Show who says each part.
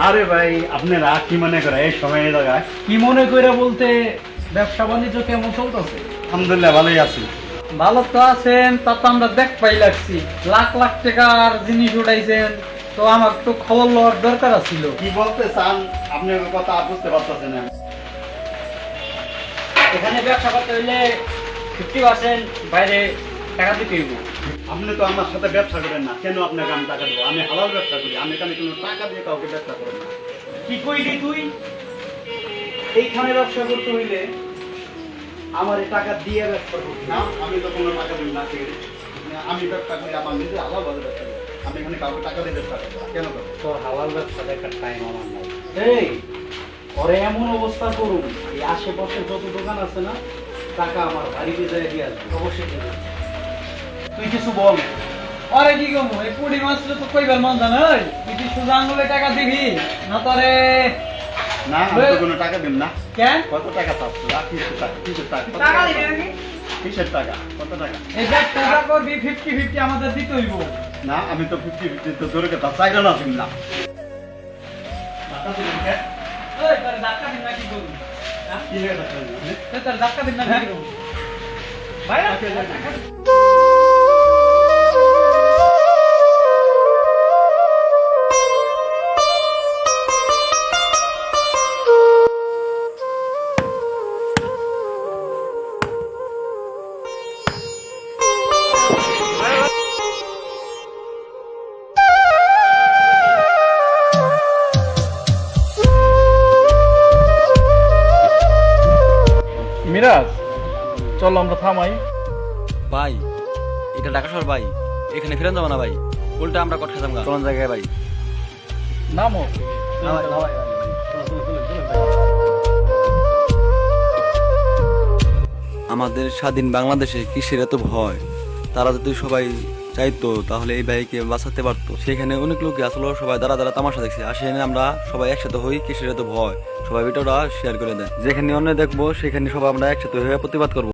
Speaker 1: আরে ভাই আপনারা কি মনে করে এই সময় এই
Speaker 2: কি মনে করে বলতে ব্যবসা বাণিজ্য কেমন চলতেছে?
Speaker 1: আলহামদুলিল্লাহ ভালোই আছি।
Speaker 2: ভালো তো আছেন তা তো আমরা দেখ পাই লাগছি। লাখ লাখ টাকার জিনিস উঠাইছেন তো আমার তো খবর লওয়ার দরকার ছিল
Speaker 1: কি বলতে চান আপনি কথা বুঝতে পারতেছেন না।
Speaker 3: এখানে ব্যবসা করতে হইলে ফিফটি পার্সেন্ট বাইরে টাকা দিতে হইব।
Speaker 1: আপনি তো আমার সাথে ব্যবসা করেন না। কেন আপনাকে আমি টাকা দেবো? আমি হালাল ব্যবসা করি। আমি এখানে কোনো টাকা দিয়ে কাউকে ব্যবসা করেন না।
Speaker 3: কি কইলি তুই? এইখানে ব্যবসা করতে হইলে আমার এই টাকা দিয়ে ব্যবসা করতে
Speaker 1: না আমি তো কোনো টাকা দিই না আমি ব্যবসা করি আমার নিজে হালাল ভাবে ব্যবসা করি। আমি এখানে কাউকে টাকা দিয়ে ব্যবসা করি কেন করব?
Speaker 3: তোর হালাল ব্যবসা দেখার টাইম আমার নাই। এই ওরে এমন অবস্থা করুন। এই আশেপাশে যত দোকান আছে না টাকা আমার বাড়িতে যায় দিয়ে আসবে। অবশ্যই। তুই কিছু বল।
Speaker 2: আরে কি কম এই পুডি মাছ তো কইবার মন জানা ওই তুই কি সুজা আঙুলে টাকা দিবি? না তোরে
Speaker 1: না আমি তো কোনো টাকা দিন না।
Speaker 2: কেন?
Speaker 1: কত টাকা আর কিসের টাকা কিসের টাকা
Speaker 2: টাকা দিবি নাকি?
Speaker 1: কিসের টাকা কত টাকা?
Speaker 2: এই ব্যবসাটা করবি ফিফটি ফিফটি আমাদের দিতে হইব।
Speaker 1: না আমি তো ফিফটি ফিফটি তো দূরে কথা চাইলে না তুমি না। টাকা দিবেন কে?
Speaker 2: ওই তোর ধাক্কা দিন নাকি করবি
Speaker 1: কি হয়ে টাকা দিবেন, হ্যাঁ?
Speaker 2: তোর ধাক্কা দিন নাকি করবি ভাই মিরাজ চল আমরা থামাই।
Speaker 4: ভাই এটা ঢাকা শহর ভাই। এখানে ফিরে যাব না ভাই। উল্টা আমরা কট খেতাম চলন জায়গায় ভাই।
Speaker 2: নামো।
Speaker 4: আমাদের স্বাধীন বাংলাদেশে কিসের এত ভয়? তারা যদি সবাই চাইতো তাহলে এই ভাইকে বাঁচাতে পারতো। সেখানে অনেক লোক আসলো, সবাই দাঁড়া দাঁড়া তামাশা দেখছে। আর সেখানে আমরা সবাই একসাথে হই, কিসের এত ভয়? সবাই ভিডিওটা শেয়ার করে দেয় যেখানে অন্য দেখব, সেখানে সবাই আমরা একসাথে হয়ে প্রতিবাদ করব।